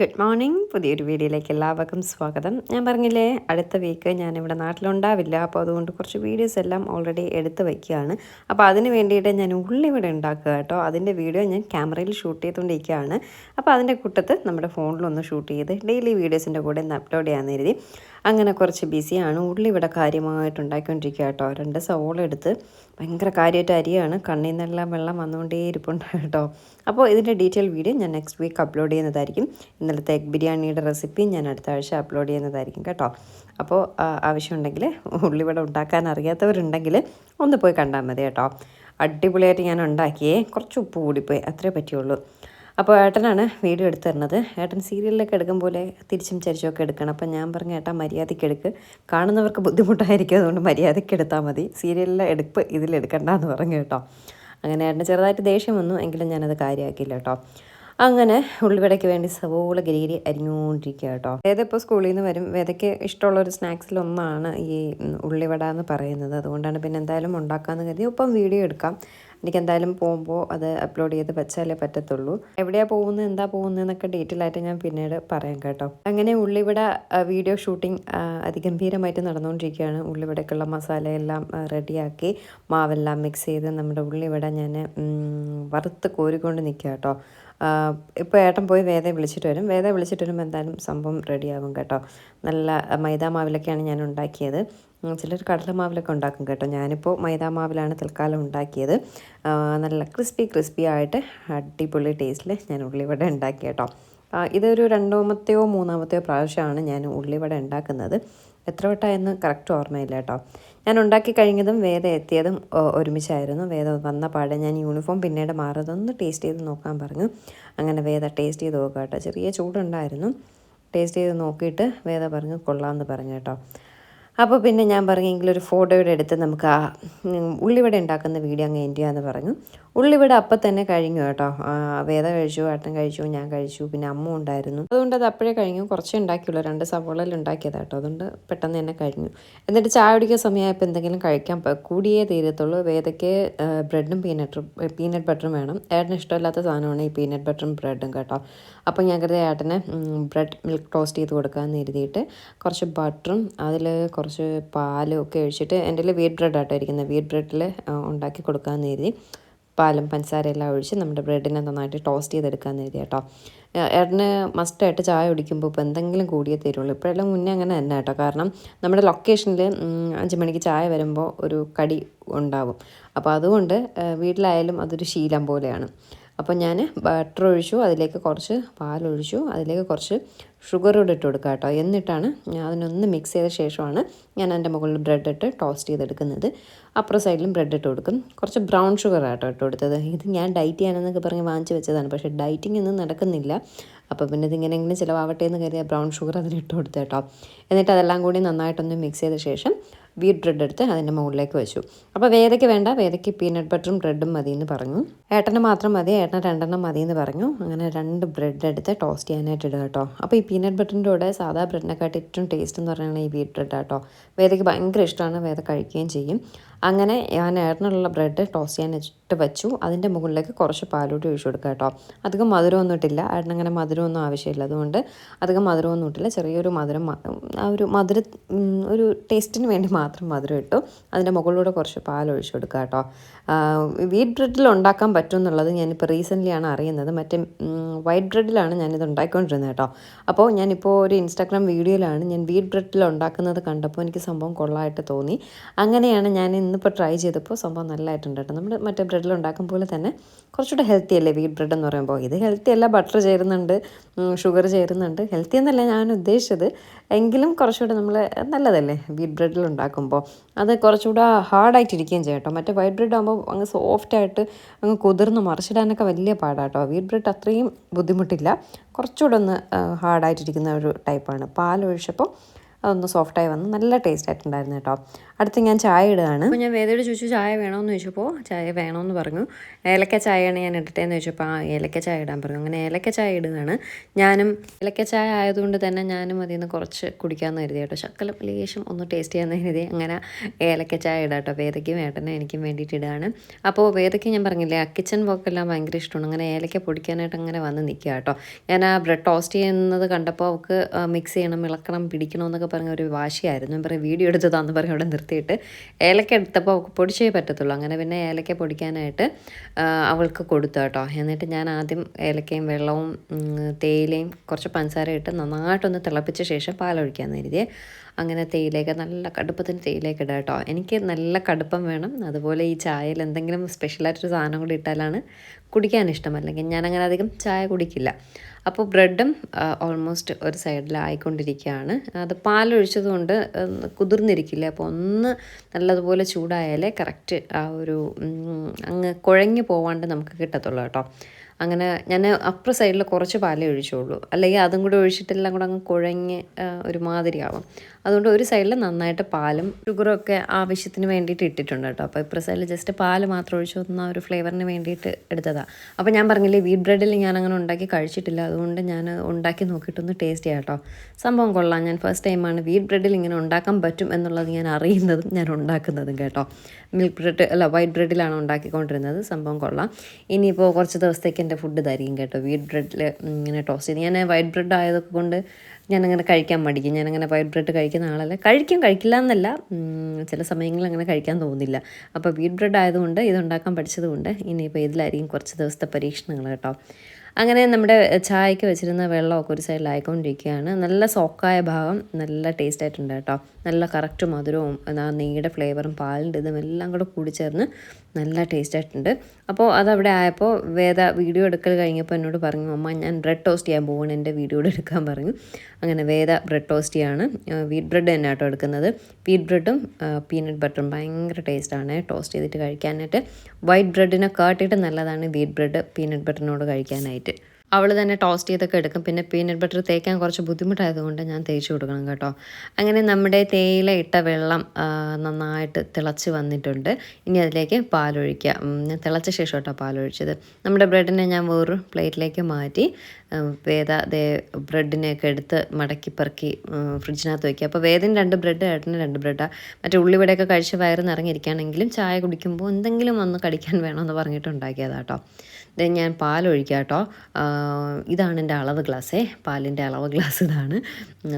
Good morning പുതിയൊരു വീഡിയോയിലേക്ക് എല്ലാവർക്കും സ്വാഗതം. ഞാൻ പറഞ്ഞില്ലേ അടുത്ത വീക്ക് ഇവിടെ നാട്ടിലുണ്ടാവില്ല. അപ്പോൾ അതുകൊണ്ട് കുറച്ച് വീഡിയോസ് എല്ലാം ഓൾറെഡി എടുത്ത് വയ്ക്കുകയാണ്. അപ്പോൾ അതിന് വേണ്ടിയിട്ട് ഞാൻ ഉള്ളിവിടെ ഉണ്ടാക്കുക കേട്ടോ. അതിന്റെ വീഡിയോ ഞാൻ ക്യാമറയിൽ ഷൂട്ട് ചെയ്തുകൊണ്ടിരിക്കുകയാണ്. അപ്പോൾ അതിന്റെ കൂട്ടത്ത് നമ്മുടെ ഫോണിലൊന്ന് ഷൂട്ട് ചെയ്ത് ഡെയിലി വീഡിയോസിന്റെ കൂടെ ഒന്ന് അപ്ലോഡ് ചെയ്യാമെന്ന് കരുതി. അങ്ങനെ കുറച്ച് ബിസിയാണ് ഉള്ളി ഇവിടെ കാര്യമായിട്ട് ഉണ്ടാക്കിക്കൊണ്ടിരിക്കുക കേട്ടോ. രണ്ട് സവോള എടുത്ത് ഭയങ്കര കാര്യമായിട്ട് അരിയാണ്. കണ്ണിൽ നിന്നെല്ലാം വെള്ളം വന്നുകൊണ്ടേ ഇരിപ്പുണ്ട് കേട്ടോ. അപ്പോൾ ഇതിന്റെ ഡീറ്റെയിൽ വീഡിയോ ഞാൻ നെക്സ്റ്റ് വീക്ക് അപ്ലോഡ് ചെയ്യുന്നതായിരിക്കും. ഇന്നലത്തെ എഗ് ബിരിയാണിയുടെ റെസിപ്പി ഞാൻ അടുത്ത ആഴ്ച അപ്ലോഡ് ചെയ്യുന്നതായിരിക്കും കേട്ടോ. അപ്പോൾ ആവശ്യമുണ്ടെങ്കിൽ ഉള്ളിവട ഉണ്ടാക്കാൻ അറിയാത്തവരുണ്ടെങ്കിൽ ഒന്ന് പോയി കണ്ടാൽ മതി കേട്ടോ. അടിപൊളിയായിട്ട് ഞാൻ ഉണ്ടാക്കിയേ. കുറച്ച് ഉപ്പ് കൂടിപ്പോയി. അത്രേ പറ്റുള്ളൂ അപ്പോൾ ഏട്ടനാണ് വീഡിയോ എടുത്തു തരുന്നത്. ഏട്ടൻ സീരിയലിലൊക്കെ എടുക്കും പോലെ തിരിച്ചും ചരിച്ചൊക്കെ എടുക്കണം. അപ്പം ഞാൻ പറഞ്ഞു ഏട്ടാ മര്യാദയ്ക്ക് എടുക്ക്. കാണുന്നവർക്ക് ബുദ്ധിമുട്ടായിരിക്കും. അതുകൊണ്ട് മര്യാദയ്ക്ക് എടുത്താൽ മതി. സീരിയലിലെ എടുപ്പ് ഇതിലെടുക്കണ്ട എന്ന് പറഞ്ഞു കേട്ടോ. അങ്ങനെ ഏട്ടന് ചെറുതായിട്ട് ദേഷ്യം വന്നു. എങ്കിലും ഞാനത് കാര്യമാക്കിയില്ല കേട്ടോ. അങ്ങനെ ഉള്ളിവടയ്ക്ക് വേണ്ടി സവോള ഗിരിഗിരി അരിഞ്ഞുകൊണ്ടിരിക്കുക കേട്ടോ. വേദ ഇപ്പോൾ സ്കൂളിൽ നിന്ന് വരും. വേദയ്ക്ക് ഇഷ്ടമുള്ള ഒരു സ്നാക്സിലൊന്നാണ് ഈ ഉള്ളിവട എന്ന് പറയുന്നത്. അതുകൊണ്ടാണ് പിന്നെ എന്തായാലും ഉണ്ടാക്കാമെന്ന് കരുതി. ഒപ്പം വീഡിയോ എടുക്കാം. എനിക്ക് എന്തായാലും പോകുമ്പോൾ അത് അപ്ലോഡ് ചെയ്ത് വെച്ചാലേ പറ്റത്തുള്ളൂ. എവിടെയാണ് പോകുന്നത് എന്താ പോകുന്നത് എന്നൊക്കെ ഡീറ്റെയിൽ ആയിട്ട് ഞാൻ പിന്നീട് പറയാം കേട്ടോ. അങ്ങനെ ഉള്ളിവിടെ വീഡിയോ ഷൂട്ടിംഗ് അതിഗംഭീരമായിട്ട് നടന്നുകൊണ്ടിരിക്കുകയാണ് ഉള്ളിവിടക്കുള്ള മസാലയെല്ലാം റെഡിയാക്കി മാവെല്ലാം മിക്സ് ചെയ്ത് നമ്മുടെ ഉള്ളിവിട ഞാൻ വറുത്ത് കോരിക്കൊണ്ട് നിൽക്കുക കേട്ടോ. ഇപ്പോൾ ഏട്ടൻ പോയി വേദയെ വിളിച്ചിട്ട് വരും. വേദയെ വിളിച്ചിട്ട് വരുമ്പോൾ എന്തായാലും സംഭവം റെഡിയാകും കേട്ടോ. നല്ല മൈദാ മാവിലൊക്കെയാണ് ഞാൻ ഉണ്ടാക്കിയത്. ചിലർ കടലമാവിലൊക്കെ ഉണ്ടാക്കും കേട്ടോ. ഞാനിപ്പോൾ മൈദാ മാവിലാണ് തൽക്കാലം ഉണ്ടാക്കിയത്. നല്ല ക്രിസ്പി ക്രിസ്പി ആയിട്ട് അടിപൊളി ടേസ്റ്റിൽ ഞാൻ ഉള്ളിവട ഉണ്ടാക്കി കേട്ടോ. ഇതൊരു രണ്ടാമത്തെയോ മൂന്നാമത്തെയോ പ്രാവശ്യമാണ് ഞാൻ ഉള്ളിവട ഉണ്ടാക്കുന്നത്. എത്ര വട്ടമായെന്ന് കറക്റ്റ് ഓർമ്മയില്ല കേട്ടോ. ഞാൻ ഉണ്ടാക്കി കഴിഞ്ഞതും വേദ എത്തിയതും ഒരുമിച്ചായിരുന്നു. വേദ വന്ന പാടെ ഞാൻ യൂണിഫോം പിന്നീട് മാറതൊന്ന് ടേസ്റ്റ് ചെയ്ത് നോക്കാൻ പറഞ്ഞു. അങ്ങനെ വേദ ടേസ്റ്റ് ചെയ്ത് നോക്കാം കേട്ടോ. ചെറിയ ചൂടുണ്ടായിരുന്നു. ടേസ്റ്റ് ചെയ്ത് നോക്കിയിട്ട് വേദ പറഞ്ഞു കൊള്ളാമെന്ന് പറഞ്ഞു കേട്ടോ. അപ്പോൾ പിന്നെ ഞാൻ പറഞ്ഞെങ്കിൽ ഒരു ഫോട്ടോയുടെ എടുത്ത് നമുക്ക് ആ ഉള്ളിവട ഉണ്ടാക്കുന്ന വീഡിയോ അങ്ങ് എൻഡ് ചെയ്യാമെന്ന് പറഞ്ഞു. ഉള്ളിവട അപ്പം തന്നെ കഴിഞ്ഞു കേട്ടോ. വേദ കഴിച്ചു ഏട്ടൻ കഴിച്ചു ഞാൻ കഴിച്ചു പിന്നെ അമ്മ ഉണ്ടായിരുന്നു. അതുകൊണ്ട് അത് അപ്പോഴേ കഴിഞ്ഞു. കുറച്ച് ഉണ്ടാക്കിയുള്ളൂ. രണ്ട് സവോളയിൽ ഉണ്ടാക്കിയതാ കേട്ടോ. അതുകൊണ്ട് പെട്ടെന്ന് തന്നെ കഴിഞ്ഞു. എന്നിട്ട് ചായ കുടിക്കുന്ന സമയമായപ്പോൾ എന്തെങ്കിലും കഴിക്കാൻ കൂടിയേ തീരത്തുള്ളൂ. വേദയ്ക്ക് ബ്രെഡും പീനട്ടും പീനട്ട് ബട്ടറും വേണം. ഏട്ടന് ഇഷ്ടമില്ലാത്ത സാധനമാണ് ഈ പീനട്ട് ബട്ടറും ബ്രെഡും കേട്ടോ. അപ്പോൾ ഞാൻ കരുതി ഏട്ടന് ബ്രെഡ് മിൽക്ക് ടോസ്റ്റ് ചെയ്ത് കൊടുക്കാമെന്ന് എഴുതിയിട്ട് കുറച്ച് ബട്ടറും അതിൽ കുറച്ച് പാലും ഒക്കെ ഒഴിച്ചിട്ട് എന്റെ കയ്യിൽ വീറ്റ് ബ്രെഡ് ആട്ടോ ഇരിക്കുന്നത് വീറ്റ് ബ്രെഡിൽ ഉണ്ടാക്കി കൊടുക്കാമെന്ന് എഴുതി പാലും പഞ്ചസാരയെല്ലാം ഒഴിച്ച് നമ്മുടെ ബ്രെഡിനെ നന്നായിട്ട് ടോസ്റ്റ് ചെയ്തെടുക്കാമെന്ന് എഴുതി കേട്ടോ. ഏട്ടന് മസ്റ്റായിട്ട് ചായ കുടിക്കുമ്പോൾ ഇപ്പോൾ എന്തെങ്കിലും കൂടിയേ തരുള്ളൂ. ഇപ്പോഴെല്ലാം മുന്നേ അങ്ങനെ തന്നെ കേട്ടോ. കാരണം നമ്മുടെ ലൊക്കേഷനിൽ അഞ്ച് മണിക്ക് ചായ വരുമ്പോൾ ഒരു കടി ഉണ്ടാവും. അപ്പോൾ അതുകൊണ്ട് വീട്ടിലായാലും അതൊരു ശീലം പോലെയാണ്. അപ്പോൾ ഞാൻ ബട്ടർ ഒഴിച്ചു അതിലേക്ക് കുറച്ച് പാലൊഴിച്ചു അതിലേക്ക് കുറച്ച് ഷുഗർ കൂടെ ഇട്ട് കൊടുക്കുക കേട്ടോ എന്നിട്ടാണ് ഞാൻ അതിനൊന്ന് മിക്സ് ചെയ്ത ശേഷമാണ് ഞാൻ അതിന്റെ മുകളിൽ ബ്രെഡ് ഇട്ട് ടോസ്റ്റ് ചെയ്തെടുക്കുന്നത്. അപ്പുറം സൈഡിലും ബ്രെഡ് ഇട്ട് കൊടുക്കും. കുറച്ച് ബ്രൗൺ ഷുഗർ ആട്ടോ ഇട്ട് കൊടുത്തത് ഇത് ഞാൻ ഡയറ്റ് ചെയ്യാനെന്നൊക്കെ പറഞ്ഞ് വാങ്ങിച്ച് വെച്ചതാണ്. പക്ഷേ ഡയറ്റിംഗ് ഒന്നും നടക്കുന്നില്ല. അപ്പോൾ പിന്നെ ഇതിങ്ങനെയെങ്കിലും ചിലവാവട്ടെ എന്ന് കരുതിയ ബ്രൗൺ ഷുഗർ അതിലിട്ട് കൊടുത്തു കേട്ടോ എന്നിട്ട് അതെല്ലാം കൂടി നന്നായിട്ടൊന്ന് മിക്സ് ചെയ്ത ശേഷം വീറ്റ് ബ്രെഡ് എടുത്ത് അതിന്റെ മുകളിലേക്ക് വെച്ചു. അപ്പോൾ വേദയ്ക്ക് വേണ്ട വേദയ്ക്ക് പീനട്ട് ബട്ടറും ബ്രെഡും മതി എന്ന് പറഞ്ഞു. ഏട്ടന് മാത്രം മതി ഏട്ടന് രണ്ടെണ്ണം മതി എന്ന് പറഞ്ഞു. അങ്ങനെ രണ്ട് ബ്രെഡ് എടുത്ത് ടോസ്റ്റ് ചെയ്യാനായിട്ട് ഇടുക കേട്ടോ. അപ്പോൾ ഈ പീനട്ട് ബട്ടറിന്റെ കൂടെ സാധാ ബ്രെഡിനെക്കാട്ടി ഏറ്റവും ടേസ്റ്റ് എന്ന് പറയുന്നത് ഈ വീറ്റ് ബ്രെഡ് കേട്ടോ. വേദയ്ക്ക് ഭയങ്കര ഇഷ്ടമാണ് വേദ കഴിക്കുകയും ചെയ്യും. അങ്ങനെ ഞാൻ ഏട്ടനുള്ള ബ്രെഡ് ടോസ്റ്റ് ചെയ്യാൻ ഇട്ട് വെച്ചു. അതിന്റെ മുകളിലേക്ക് കുറച്ച് പാലൂട്ടി ഒഴിച്ചു കൊടുക്കുക കേട്ടോ. അധികം മധുരമൊന്നും ഇട്ടില്ല. ഏട്ടൻ അങ്ങനെ മധുരമൊന്നും ആവശ്യമില്ല. അതുകൊണ്ട് അധികം മധുരമൊന്നും ഇട്ടില്ല. ചെറിയൊരു മധുരം ആ ഒരു മധുര ഒരു ടേസ്റ്റിന് വേണ്ടി മാത്രം മധുരം ഇട്ടു. അതിന്റെ മുകളിലൂടെ കുറച്ച് പാൽ ഒഴിച്ചു കൊടുക്കുക കേട്ടോ. വീറ്റ് ബ്രെഡിൽ ഉണ്ടാക്കാൻ പറ്റും എന്നുള്ളത് ഞാനിപ്പോൾ റീസെന്റ്ലി ആണ് അറിയുന്നത്. മറ്റേ വൈറ്റ് ബ്രെഡിലാണ് ഞാനിത് ഉണ്ടാക്കിക്കൊണ്ടിരുന്നത് കേട്ടോ. അപ്പോൾ ഞാനിപ്പോൾ ഒരു ഇൻസ്റ്റാഗ്രാം വീഡിയോയിലാണ് ഞാൻ വീറ്റ് ബ്രെഡിൽ ഉണ്ടാക്കുന്നത് കണ്ടപ്പോൾ എനിക്ക് സംഭവം കൊള്ളായിട്ട് തോന്നി. അങ്ങനെയാണ് ഞാൻ ഇന്നിപ്പോൾ ട്രൈ ചെയ്തപ്പോൾ സംഭവം നല്ലതായിട്ടുണ്ട് കേട്ടോ നമ്മൾ മറ്റേ ബ്രെഡിൽ ഉണ്ടാക്കും പോലെ തന്നെ കുറച്ചുകൂടെ ഹെൽത്തി അല്ലേ വീറ്റ് ബ്രെഡ് എന്ന് പറയുമ്പോൾ ഇത് ഹെൽത്തി അല്ല ബട്ടർ ചേരുന്നുണ്ട് ഷുഗർ ചേരുന്നുണ്ട്. ഹെൽത്തി എന്നല്ല ഞാൻ ഉദ്ദേശിച്ചത്. എങ്കിലും കുറച്ചുകൂടെ നമ്മൾ നല്ലതല്ലേ വീറ്റ് ബ്രെഡിൽ ഉണ്ടാക്കുമ്പോൾ അത് കുറച്ചുകൂടെ ഹാർഡായിട്ടിരിക്കുകയും ചെയ്യും കേട്ടോ മറ്റേ വൈറ്റ് ബ്രെഡ് ആകുമ്പോൾ അങ്ങ് സോഫ്റ്റായിട്ട് അങ്ങ് കുതിർന്ന് മറിച്ചിടാനൊക്കെ വലിയ പാടാട്ടോ വീറ്റ് ബ്രെഡ് അത്രയും ബുദ്ധിമുട്ടില്ല. കുറച്ചുകൂടെ ഒന്ന് ഹാർഡായിട്ടിരിക്കുന്ന ഒരു ടൈപ്പാണ് പാലൊഴിച്ചപ്പോൾ അതൊന്ന് സോഫ്റ്റായി വന്ന് നല്ല ടേസ്റ്റ് ആയിട്ടുണ്ടായിരുന്നു കേട്ടോ അടുത്ത് ഞാൻ ചായ ഇടുകയാണ്. അപ്പോൾ ഞാൻ വേദയോട് ചോദിച്ചു ചായ വേണമെന്ന് ചോദിച്ചപ്പോൾ ചായ വേണമെന്ന് പറഞ്ഞു. ഏലക്ക ചായയാണ് ഞാൻ ഇടട്ടേന്ന് ചോദിച്ചപ്പോൾ ആ ഏലക്ക ചായ ഇടാൻ പറഞ്ഞു. അങ്ങനെ ഏലക്ക ചായ ഇടുകയാണ് ഞാനും ഏലക്ക ചായ ആയതുകൊണ്ട് തന്നെ ഞാനും അതിൽ നിന്ന് കുറച്ച് കുടിക്കാമെന്ന് കരുതി കേട്ടോ. ശക്കലം ലേശം ഒന്ന് ടേസ്റ്റ് ചെയ്യാൻ കരുതി അങ്ങനെ ഏലക്ക ചായ ഇടാം കേട്ടോ. വേദയ്ക്കും ഏട്ടനും എനിക്കും വേണ്ടിയിട്ട് ഇടുകയാണ് അപ്പോൾ വേദയ്ക്ക് ഞാൻ പറഞ്ഞില്ലേ ആ കിച്ചൺ വർക്കെല്ലാം ഭയങ്കര ഇഷ്ടമാണ്. അങ്ങനെ ഏലക്ക പൊടിക്കാനായിട്ട് അങ്ങനെ വന്ന് നിൽക്കുക കേട്ടോ. ഞാൻ ആ ബ്രെഡ് ടോസ്റ്റ് ചെയ്യുന്നത് കണ്ടപ്പോൾ അവൾക്ക് മിക്സ് ചെയ്യണം ഇളക്കണം പിടിക്കണം എന്നൊക്കെ പറഞ്ഞ ഒരു വാശിയായിരുന്നു. ഞാൻ പറയും വീഡിയോ എടുത്ത് എടുത്തതാന്ന് പറഞ്ഞ് അവിടെ നിർത്തിയിട്ട് ഏലക്ക എടുത്തപ്പോൾ അവൾക്ക് പൊടിച്ചേ പറ്റത്തുള്ളൂ. അങ്ങനെ പിന്നെ ഏലക്ക പൊടിക്കാനായിട്ട് അവൾക്ക് കൊടുത്തു കേട്ടോ. എന്നിട്ട് ഞാൻ ആദ്യം ഏലക്കയും വെള്ളവും തേയിലയും കുറച്ച് പഞ്ചസാര ഇട്ട് നന്നായിട്ടൊന്ന് തിളപ്പിച്ച ശേഷം പാലൊഴിക്കാൻ കരുതിയേ. അങ്ങനെ തേയിലേക്ക് നല്ല കടുപ്പത്തിന് തേയിലേക്ക് ഇടാം കേട്ടോ. എനിക്ക് നല്ല കടുപ്പം വേണം. അതുപോലെ ഈ ചായയിൽ എന്തെങ്കിലും സ്പെഷ്യലായിട്ടൊരു സാധനം കൂടി ഇട്ടാലാണ് കുടിക്കാൻ ഇഷ്ടം. അല്ലെങ്കിൽ ഞാൻ അങ്ങനെ അധികം ചായ കുടിക്കില്ല. അപ്പോൾ ബ്രെഡും ഓൾമോസ്റ്റ് ഒരു സൈഡിലായിക്കൊണ്ടിരിക്കുകയാണ് അത് പാലൊഴിച്ചതുകൊണ്ട് കുതിർന്നിരിക്കില്ല. അപ്പോൾ ഒന്ന് നല്ലതുപോലെ ചൂടായാലേ കറക്റ്റ് ആ ഒരു അങ്ങ് കുഴഞ്ഞു പോവാണ്ട് നമുക്ക് കിട്ടത്തുള്ളൂ കേട്ടോ. അങ്ങനെ ഞാൻ അപ്പുറ സൈഡിൽ കുറച്ച് പാലേ ഒഴിച്ചുള്ളൂ. അല്ലെങ്കിൽ അതും കൂടെ ഒഴിച്ചിട്ടെല്ലാം കൂടെ അങ്ങ് കുഴഞ്ഞ് ഒരുമാതിരിയാവും. ഒരു മാതിരിയാവും അതുകൊണ്ട് ഒരു സൈഡിൽ നന്നായിട്ട് പാലും ഷുഗറും ഒക്കെ ആവശ്യത്തിന് വേണ്ടിയിട്ട് ഇട്ടിട്ടുണ്ട് കേട്ടോ. അപ്പോൾ ഇപ്പുറ സൈഡിൽ ജസ്റ്റ് പാൽ മാത്രം ഒഴിച്ച് തന്ന ഒരു ഫ്ലേവറിന് വേണ്ടിയിട്ട് എടുത്തതാണ് അപ്പോൾ ഞാൻ പറഞ്ഞില്ലേ വീറ്റ് ബ്രെഡിൽ ഞാൻ അങ്ങനെ ഉണ്ടാക്കി കഴിച്ചിട്ടില്ല. അതുകൊണ്ട് ഞാൻ ഉണ്ടാക്കി നോക്കിയിട്ടൊന്ന് ടേസ്റ്റ് ചെയ്യാം കേട്ടോ. സംഭവം കൊള്ളാം. ഞാൻ ഫസ്റ്റ് ടൈമാണ് വീറ്റ് ബ്രെഡിൽ ഇങ്ങനെ ഉണ്ടാക്കാൻ പറ്റും എന്നുള്ളത് ഞാൻ അറിയുന്നതും ഞാൻ ഉണ്ടാക്കുന്നതും കേട്ടോ. മിൽക്ക് ബ്രെഡ് അല്ല വൈറ്റ് ബ്രെഡിലാണ് ഉണ്ടാക്കിക്കൊണ്ടിരുന്നത്. സംഭവം കൊള്ളാം. ഇനിയിപ്പോൾ കുറച്ച് ദിവസത്തേക്ക് എന്റെ ഫുഡ് തരികയും കേട്ടോ. വീറ്റ് ബ്രെഡിൽ ഇങ്ങനെ ടോസ്റ്റ് ചെയ്ത് ഞാൻ വൈറ്റ് ബ്രെഡ് ആയതൊക്കെ കൊണ്ട് ഞാനങ്ങനെ കഴിക്കാൻ മടിക്കും. ഞാനങ്ങനെ വൈറ്റ് ബ്രെഡ് കഴിക്കുന്ന ആളല്ല. കഴിക്കും കഴിക്കില്ല എന്നല്ല. ചില സമയങ്ങളിൽ അങ്ങനെ കഴിക്കാൻ തോന്നില്ല അപ്പോൾ വീറ്റ് ബ്രെഡ് ആയതുകൊണ്ട് ഇതുണ്ടാക്കാൻ പഠിച്ചതുകൊണ്ട് ഇനിയിപ്പോൾ ഇതിലായിരിക്കും കുറച്ച് ദിവസത്തെ പരീക്ഷണങ്ങൾ കേട്ടോ. അങ്ങനെ നമ്മുടെ ചായക്ക് വെച്ചിരുന്ന വെള്ളമൊക്കെ ഒരു സൈഡിലായിക്കൊണ്ടിരിക്കുകയാണ് നല്ല സോക്കായ ഭാഗം നല്ല ടേസ്റ്റ് ആയിട്ടുണ്ട് കേട്ടോ. നല്ല കറക്റ്റ് മധുരവും ആ നെയ്യുടെ ഫ്ലേവറും പാലിന്റെ ഇതും എല്ലാം കൂടെ കൂടി ചേർന്ന് നല്ല ടേസ്റ്റ് ആയിട്ടുണ്ട്. അപ്പോൾ അതവിടെ ആയപ്പോൾ വേദ വീഡിയോ എടുക്കൽ കഴിഞ്ഞപ്പോൾ എന്നോട് പറഞ്ഞു അമ്മ ഞാൻ ബ്രെഡ് ടോസ്റ്റ് ചെയ്യാൻ പോകണം എന്റെ വീഡിയോ എടുക്കാൻ പറഞ്ഞു. അങ്ങനെ വേദ ബ്രെഡ് ടോസ്റ്റ് ചെയ്യാണ്. വീറ്റ് ബ്രെഡ് തന്നെ കേട്ടോ എടുക്കുന്നത്. വീറ്റ് ബ്രെഡും പീനട്ട് ബട്ടറും ഭയങ്കര ടേസ്റ്റാണ് ടോസ്റ്റ് ചെയ്തിട്ട് കഴിക്കാനായിട്ട്. വൈറ്റ് ബ്രെഡിനെ കാട്ടിയിട്ട് നല്ലതാണ് വീറ്റ് ബ്രെഡ് പീനട്ട് ബട്ടറിനോട് കഴിക്കാനായിട്ട്. അവൾ തന്നെ ടോസ്റ്റ് ചെയ്തൊക്കെ എടുക്കും. പിന്നെ പീനട്ട് ബട്ടർ തേക്കാൻ കുറച്ച് ബുദ്ധിമുട്ടായതുകൊണ്ട് ഞാൻ തേച്ച് കൊടുക്കണം കേട്ടോ. അങ്ങനെ നമ്മുടെ തേയില ഇട്ട വെള്ളം നന്നായിട്ട് തിളച്ച് വന്നിട്ടുണ്ട്. ഇനി അതിലേക്ക് പാലൊഴിക്കുക. ഞാൻ തിളച്ച ശേഷം കേട്ടോ പാലൊഴിച്ചത്. നമ്മുടെ ബ്രെഡിനെ ഞാൻ വേറൊരു പ്ലേറ്റിലേക്ക് മാറ്റി വേദ ദേ ബ്രെഡിനെയൊക്കെ എടുത്ത് മടക്കി പെറുക്കി ഫ്രിഡ്ജിനകത്ത് വയ്ക്കുക അപ്പോൾ വേദന രണ്ട് ബ്രെഡ് ഏട്ടന് രണ്ട് ബ്രെഡാണ് മറ്റേ ഉള്ളിവിടെയൊക്കെ കഴിച്ച് വയറ് നിറഞ്ഞിരിക്കുകയാണെങ്കിലും ചായ കുടിക്കുമ്പോൾ എന്തെങ്കിലും ഒന്ന് കടിക്കാൻ വേണമെന്ന് പറഞ്ഞിട്ട് ഉണ്ടാക്കിയതാണ് കേട്ടോ ദേ ഞാൻ പാലൊഴിക്കാം കേട്ടോ. ഇതാണ് എന്റെ അളവ് ഗ്ലാസ്സേ പാലിന്റെ അളവ് ഗ്ലാസ് ഇതാണ്.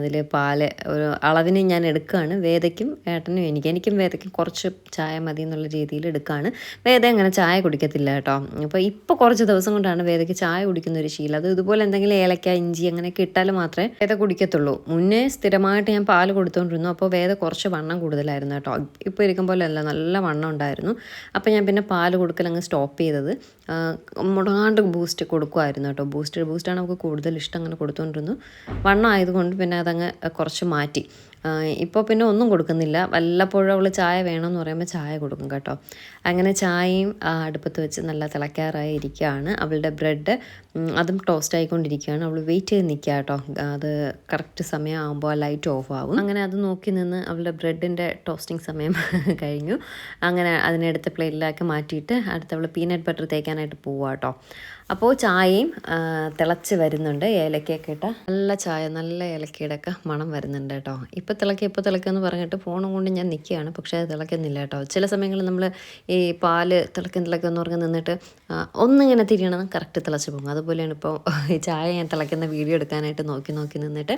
അതിൽ പാൽ ഒരു അളവിന് ഞാൻ എടുക്കുകയാണ്. വേദയ്ക്കും ഏട്ടനും എനിക്ക് എനിക്കും വേദയ്ക്കും കുറച്ച് ചായ മതി എന്നുള്ള രീതിയിൽ എടുക്കുകയാണ്. വേദ അങ്ങനെ ചായ കുടിക്കത്തില്ല കേട്ടോ. അപ്പോൾ ഇപ്പോൾ കുറച്ച് ദിവസം കൊണ്ടാണ് വേദയ്ക്ക് ചായ കുടിക്കുന്ന ഒരു ശീലം. അത് ഇതുപോലെ എന്തെങ്കിലും ഏലക്ക ഇഞ്ചി അങ്ങനെയൊക്കെ ഇട്ടാൽ മാത്രമേ വേദ കുടിക്കത്തുള്ളൂ. മുന്നേ സ്ഥിരമായിട്ട് ഞാൻ പാൽ കൊടുത്തുകൊണ്ടിരുന്നു അപ്പോൾ വേദ കുറച്ച് വണ്ണം കൂടുതലായിരുന്നു കേട്ടോ. ഇപ്പോൾ ഇരിക്കും പോലെ അല്ല നല്ല വണ്ണം ഉണ്ടായിരുന്നു. അപ്പോൾ ഞാൻ പിന്നെ പാൽ കൊടുക്കൽ അങ്ങ് സ്റ്റോപ്പ് ചെയ്തത്. മുടങ്ങാണ്ട് ബൂസ്റ്റ് കൊടുക്കുമായിരുന്നു കേട്ടോ. ബൂസ്റ്റ് ബൂസ്റ്റാണ് നമുക്ക് കൂടുതൽ ഇഷ്ടം അങ്ങനെ കൊടുത്തുകൊണ്ടിരുന്നു വണ്ണം ആയതുകൊണ്ട് പിന്നെ അതങ്ങ് കുറച്ച് മാറ്റി. ഇപ്പോൾ പിന്നെ ഒന്നും കൊടുക്കുന്നില്ല. വല്ലപ്പോഴും അവൾ ചായ വേണമെന്ന് പറയുമ്പോൾ ചായ കൊടുക്കും കേട്ടോ. അങ്ങനെ ചായയും അടുപ്പത്ത് വെച്ച് നല്ല തിളയ്ക്കാറായി ഇരിക്കുകയാണ്. അവളുടെ ബ്രെഡ് അതും ടോസ്റ്റ് ആയിക്കൊണ്ടിരിക്കുകയാണ്. അവൾ വെയിറ്റ് ചെയ്ത് നിൽക്കുക കേട്ടോ. അത് കറക്റ്റ് സമയമാകുമ്പോൾ ലൈറ്റ് ഓഫ് ആകും അങ്ങനെ അത് നോക്കി നിന്ന് അവളുടെ ബ്രെഡിന്റെ ടോസ്റ്റിംഗ് സമയം കഴിഞ്ഞു. അങ്ങനെ അതിനെടുത്ത് പ്ലേറ്റിലാക്കി മാറ്റിയിട്ട് അടുത്ത് അവൾ പീനട്ട് ബട്ടർ തേക്കാനായിട്ട് പോവുക കേട്ടോ. അപ്പോൾ ചായയും തിളച്ച് വരുന്നുണ്ട്. ഏലക്കയൊക്കെ ഇട്ട നല്ല ചായ നല്ല ഏലക്കയുടെ ഒക്കെ മണം വരുന്നുണ്ട് കേട്ടോ. ഇപ്പോൾ തിളക്കി ഇപ്പോൾ തിളക്കുക എന്ന് പറഞ്ഞിട്ട് ഫോണും കൊണ്ട് ഞാൻ നിൽക്കുകയാണ് പക്ഷേ അത് തിളക്കുന്നില്ല കേട്ടോ. ചില സമയങ്ങളിൽ നമ്മൾ ഈ പാൽ തിളക്കും തിളക്കുമെന്ന് പറഞ്ഞ് നിന്നിട്ട് ഒന്നിങ്ങനെ തിരിയണം കറക്റ്റ് തിളച്ച് പോകും അതുപോലെയാണ് ഇപ്പോൾ ഈ ചായ ഞാൻ തിളക്കുന്ന വീഡിയോ എടുക്കാനായിട്ട് നോക്കി നോക്കി നിന്നിട്ട്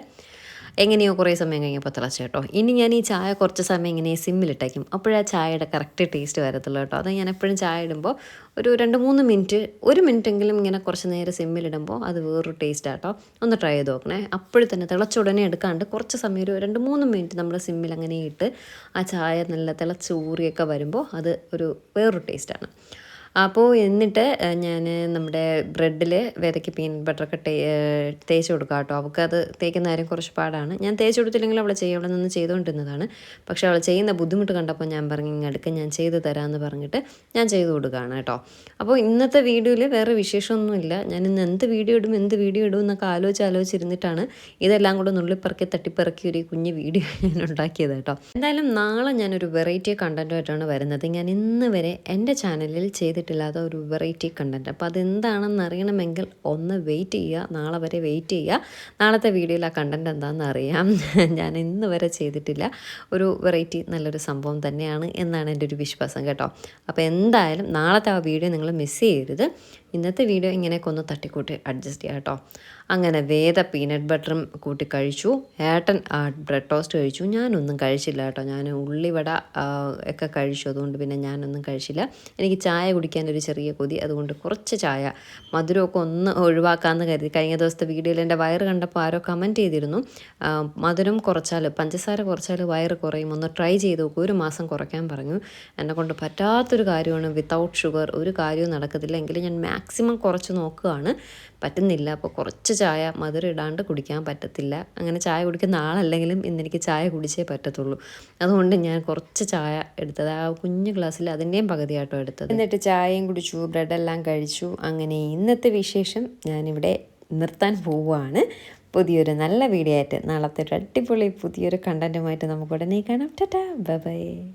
എങ്ങനെയോ കുറേ സമയം കഴിഞ്ഞപ്പോൾ തിളച്ച് കേട്ടോ. ഇനി ഞാൻ ഈ ചായ കുറച്ച് സമയം ഇങ്ങനെ സിമ്മിലിട്ടേക്കും അപ്പോഴേ ആ ചായയുടെ കറക്റ്റ് ടേസ്റ്റ് വരത്തുള്ളൂ കേട്ടോ. അത് ഞാൻ എപ്പോഴും ചായ ഇടുമ്പോൾ ഒരു രണ്ട് മൂന്ന് മിനിറ്റ് ഒരു മിനിറ്റെങ്കിലും ഇങ്ങനെ കുറച്ച് നേരം സിമ്മിലിടുമ്പോൾ അത് വേറൊരു ടേസ്റ്റ് ആട്ടോ ഒന്ന് ട്രൈ ചെയ്ത് നോക്കണേ. അപ്പോഴും തന്നെ തിളച്ച ഉടനെ എടുക്കാണ്ട് കുറച്ച് സമയം ഒരു രണ്ട് മൂന്ന് മിനിറ്റ് നമ്മൾ സിമ്മിൽ അങ്ങനെ ഇട്ട് ആ ചായ നല്ല തിളച്ച് ഊറിയൊക്കെ വരുമ്പോൾ അത് ഒരു വേറൊരു ടേസ്റ്റാണ് അപ്പോൾ എന്നിട്ട് ഞാൻ നമ്മുടെ ബ്രെഡിൽ വിതയ്ക്ക് പീനട്ട് ബട്ടറൊക്കെ ടേ തേച്ച് കൊടുക്കാം കേട്ടോ. അവൾക്ക് അത് തേക്കുന്ന കാര്യം കുറച്ച് പാടാണ്. ഞാൻ തേച്ച് കൊടുത്തില്ലെങ്കിൽ അവളെ ചെയ്യും. അവിടെ നിന്ന് ചെയ്തുകൊണ്ടിരുന്നതാണ് പക്ഷേ അവൾ ചെയ്യുന്ന ബുദ്ധിമുട്ട് കണ്ടപ്പോൾ ഞാൻ പറഞ്ഞു ഇങ്ങടുക്ക് ഞാൻ ചെയ്ത് തരാമെന്ന് പറഞ്ഞിട്ട് ഞാൻ ചെയ്തു കൊടുക്കുകയാണ് കേട്ടോ. അപ്പോൾ ഇന്നത്തെ വീഡിയോയിൽ വേറെ വിശേഷമൊന്നുമില്ല. ഞാൻ ഇന്ന് എന്ത് വീഡിയോ ഇടും എന്ത് വീഡിയോ ഇടും എന്നൊക്കെ ആലോചിച്ച് ആലോചിച്ചിരുന്നിട്ടാണ് ഇതെല്ലാം കൂടെ നുള്ളിപ്പറക്കി തട്ടിപ്പറക്കി ഒരു കുഞ്ഞ് വീഡിയോ ഞാൻ ഉണ്ടാക്കിയത് കേട്ടോ. എന്തായാലും നാളെ ഞാനൊരു വെറൈറ്റി കണ്ടന്റുമായിട്ടാണ് വരുന്നത്. ഞാൻ ഇന്ന് വരെ എന്റെ ചാനലിൽ ചെയ്തിട്ടില്ലാത്ത ഒരു വെറൈറ്റി കണ്ടന്റ് അപ്പോൾ അതെന്താണെന്ന് അറിയണമെങ്കിൽ ഒന്ന് വെയിറ്റ് ചെയ്യുക. നാളെ വരെ വെയിറ്റ് ചെയ്യുക. നാളത്തെ വീഡിയോയിൽ ആ കണ്ടന്റ് എന്താണെന്ന് അറിയാം. ഞാൻ ഇന്ന് വരെ ചെയ്തിട്ടില്ല. ഒരു വെറൈറ്റി നല്ലൊരു സംഭവം തന്നെയാണ് എന്നാണ് എന്റെ ഒരു വിശ്വാസം കേട്ടോ. അപ്പോൾ എന്തായാലും നാളത്തെ ആ വീഡിയോ നിങ്ങൾ മിസ് ചെയ്യരുത്. ഇന്നത്തെ വീഡിയോ ഇങ്ങനെയൊക്കെ ഒന്ന് തട്ടിക്കൂട്ടി അഡ്ജസ്റ്റ് ചെയ്യാം കേട്ടോ. അങ്ങനെ വേദ പീനട്ട് ബട്ടറും കൂട്ടി കഴിച്ചു. ഏട്ടൻ ബ്രെഡ് ടോസ്റ്റ് കഴിച്ചു. ഞാനൊന്നും കഴിച്ചില്ല കേട്ടോ. ഞാൻ ഉള്ളിവട ഒക്കെ കഴിച്ചു. അതുകൊണ്ട് പിന്നെ ഞാനൊന്നും കഴിച്ചില്ല. എനിക്ക് ചായ കുടിക്കാൻ ഒരു ചെറിയ കൊതി. അതുകൊണ്ട് കുറച്ച് ചായ. മധുരമൊക്കെ ഒന്ന് ഒഴിവാക്കാമെന്ന് കരുതി. കഴിഞ്ഞ ദിവസത്തെ വീഡിയോയിൽ എന്റെ വയറ് കണ്ടപ്പോൾ ആരോ കമന്റ് ചെയ്തിരുന്നു. മധുരം കുറച്ചാൽ പഞ്ചസാര കുറച്ചാൽ വയറ് കുറയും. ഒന്ന് ട്രൈ ചെയ്ത് നോക്കൂ. ഒരു മാസം കുറയ്ക്കാൻ പറഞ്ഞു. എന്നെ കൊണ്ട് പറ്റാത്തൊരു കാര്യമാണ്. വിത്തൗട്ട് ഷുഗർ ഒരു കാര്യവും നടക്കത്തില്ല. എങ്കിലും ഞാൻ മാക്സിമം കുറച്ച് നോക്കുകയാണ്. പറ്റുന്നില്ല. അപ്പോൾ കുറച്ച് ചായ മധുരം ഇടാണ്ട് കുടിക്കാൻ പറ്റത്തില്ല. അങ്ങനെ ചായ കുടിക്കുന്ന ആളല്ലെങ്കിലും ഇന്നെനിക്ക് ചായ കുടിച്ചേ പറ്റത്തുള്ളൂ. അതുകൊണ്ട് ഞാൻ കുറച്ച് ചായ എടുത്തത്. ആ കുഞ്ഞു ഗ്ലാസ്സിൽ അതിന്റെയും പകുതിയായിട്ടോ എടുത്തത്. എന്നിട്ട് ചായയും കുടിച്ചു ബ്രെഡെല്ലാം കഴിച്ചു. അങ്ങനെ ഇന്നത്തെ വിശേഷം ഞാനിവിടെ നിർത്താൻ പോവുകയാണ്. പുതിയൊരു നല്ല വീഡിയോ ആയിട്ട് നാളത്തെ ഒരു അടിപൊളി പുതിയൊരു കണ്ടന്റുമായിട്ട് നമുക്ക് ഉടനെ കാണാം. Bye bye.